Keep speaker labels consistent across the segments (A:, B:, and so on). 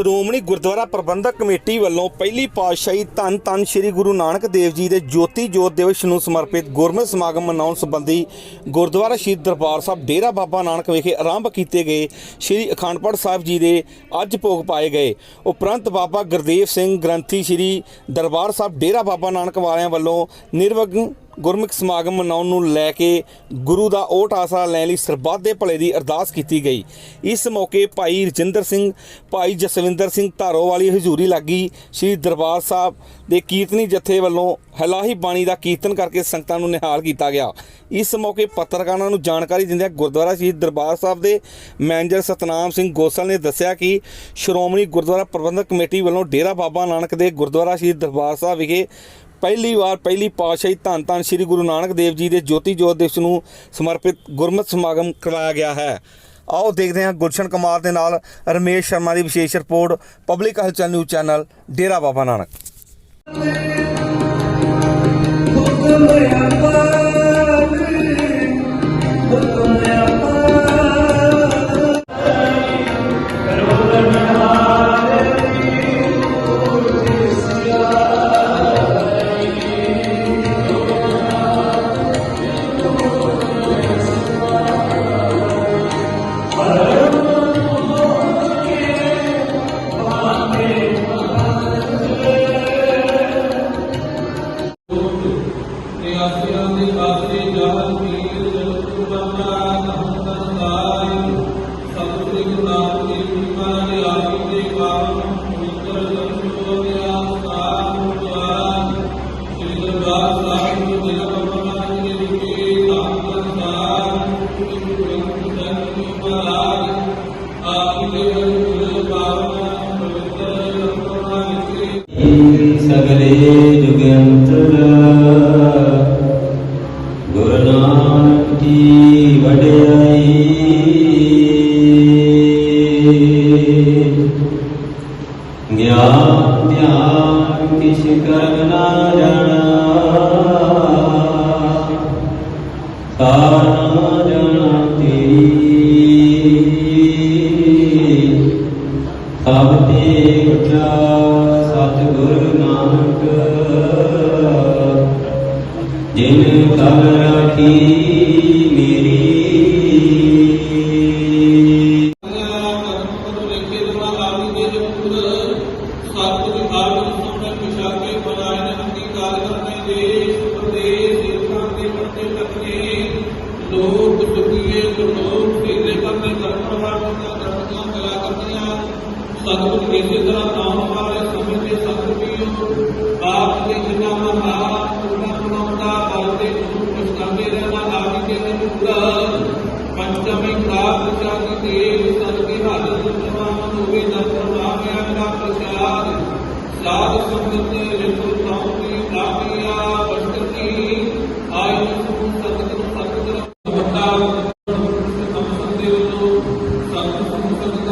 A: ਸ਼੍ਰੋਮਣੀ ਗੁਰਦੁਆਰਾ ਪ੍ਰਬੰਧਕ committee ਵੱਲੋਂ ਪਹਿਲੀ ਪਾਤਸ਼ਾਹੀ ਧੰਨ ਧੰਨ ਸ੍ਰੀ ਗੁਰੂ ਨਾਨਕ ਦੇਵ ਜੀ ਦੇ ਜੋਤੀ ਜੋਤ ਦਿਵਸ ਨੂੰ ਸਮਰਪਿਤ ਗੁਰਮਤਿ ਸਮਾਗਮ ਮਨਾਉਣ ਸੰਬੰਧੀ ਗੁਰਦੁਆਰਾ ਸ਼੍ਰੀ ਦਰਬਾਰ ਸਾਹਿਬ ਡੇਰਾ ਬਾਬਾ ਨਾਨਕ ਵਿਖੇ ਆਰੰਭ ਕੀਤੇ ਗਏ। ਸ੍ਰੀ ਅਖੰਡਪੜ ਸਾਹਿਬ ਜੀ ਦੇ ਅੱਜ ਭੋਗ ਪਾਏ ਗਏ। ਉਪਰੰਤ ਬਾਬਾ ਗੁਰਦੇਵ ਸਿੰਘ ਗ੍ਰੰਥੀ ਸ੍ਰੀ ਦਰਬਾਰ ਸਾਹਿਬ ਡੇਰਾ ਬਾਬਾ ਨਾਨਕ ਵਾਲਿਆਂ ਵੱਲੋਂ ਨਿਰਵਿਘਨ ਗੁਰਮੁਖ ਸਮਾਗਮ ਮਨਾਉਣ ਨੂੰ ਲੈ ਕੇ ਗੁਰੂ ਦਾ ਓਟ ਆਸਰਾ ਲੈਣ ਲਈ ਸਰਬੱਤ ਦੇ ਭਲੇ ਦੀ ਅਰਦਾਸ ਕੀਤੀ ਗਈ। ਇਸ ਮੌਕੇ ਭਾਈ ਰਜਿੰਦਰ ਸਿੰਘ, ਭਾਈ ਜਸਵਿੰਦਰ ਸਿੰਘ ਧਾਰੋ ਵਾਲੀ ਹਜ਼ੂਰੀ ਲੱਗੀ ਸ੍ਰੀ ਦਰਬਾਰ ਸਾਹਿਬ ਦੇ ਕੀਰਤਨੀ ਜਥੇ ਵੱਲੋਂ ਹਲਾਹੀ ਬਾਣੀ ਦਾ ਕੀਰਤਨ ਕਰਕੇ ਸੰਗਤਾਂ ਨੂੰ ਨਿਹਾਲ ਕੀਤਾ ਗਿਆ। ਇਸ ਮੌਕੇ ਪੱਤਰਕਾਰਾਂ ਨੂੰ ਜਾਣਕਾਰੀ ਦਿੰਦਿਆਂ ਗੁਰਦੁਆਰਾ ਸ਼੍ਰੀ ਦਰਬਾਰ ਸਾਹਿਬ ਦੇ ਮੈਨੇਜਰ ਸਤਨਾਮ ਸਿੰਘ ਗੋਸਲ ਨੇ ਦੱਸਿਆ ਕਿ ਸ਼੍ਰੋਮਣੀ ਗੁਰਦੁਆਰਾ ਪ੍ਰਬੰਧਕ ਕਮੇਟੀ ਵੱਲੋਂ ਡੇਰਾ ਬਾਬਾ ਨਾਨਕ ਦੇ ਗੁਰਦੁਆਰਾ ਸ਼੍ਰੀ ਦਰਬਾਰ ਸਾਹਿਬ ਵਿਖੇ ਪਹਿਲੀ ਵਾਰ ਪਹਿਲੀ ਪਾਤਸ਼ਾਹੀ ਧੰਨ ਧੰਨ ਸ੍ਰੀ ਗੁਰੂ ਨਾਨਕ ਦੇਵ ਜੀ ਦੇ ਜੋਤੀ ਜੋਤ ਦਿਵਸ ਨੂੰ ਸਮਰਪਿਤ ਗੁਰਮਤਿ ਸਮਾਗਮ ਕਰਵਾਇਆ ਗਿਆ ਹੈ। ਆਓ ਦੇਖਦੇ ਹਾਂ ਗੁਲਸ਼ਨ ਕੁਮਾਰ ਦੇ ਨਾਲ ਰਮੇਸ਼ ਸ਼ਰਮਾ ਦੀ ਵਿਸ਼ੇਸ਼ report public Halchal news channel Dera Baba Nanak.
B: ਸਗਲੇ ਨਾਨਕ ਜਿਨ ਕਲ ਰਾਖੀ ਮੇਰੀ
C: ਲੋਕ ਸੁਖੀਏ ਲੋਕ ਸਤਿਗੁਰ ਇਸੇ ਤਰ੍ਹਾਂ ਨਾਮ ਵਾਲੇ ਸਮੇਂ ਦੇ ਸਤਿਗੁਰੂ ਆਪ ਦੇ ਜਿਨਾ ਮਹਾ ਪੂਰਨਾ ਬਣਾਉਂਦਾ ਬਲ ਦੇ ਗੁਰੂ ਕਰਦੇ ਰਹਿਣਾ ਆਪ ਦੇ ਅਨੁਕੂਲ ਪੰਚਮੀ ਪ੍ਰਾਪਤ ਚਾਹੀ ਦੇਵ ਸਦ ਕੀ ਹਾਲਤ ਪ੍ਰਮਾਨ ਹੋਵੇ ਨਾ ਪ੍ਰਮਾਣਿਆ ਦਾ ਪ੍ਰਸਾਦ, ਸਾਧ ਸੰਗਤ ਰਿਤੁ ਪ੍ਰਾਪਤੀ ਪ੍ਰਾਪਿਆ ਬਸ਼ਤੀ ਆਇ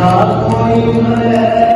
D: ਜੋ ਵੀ ਹੈ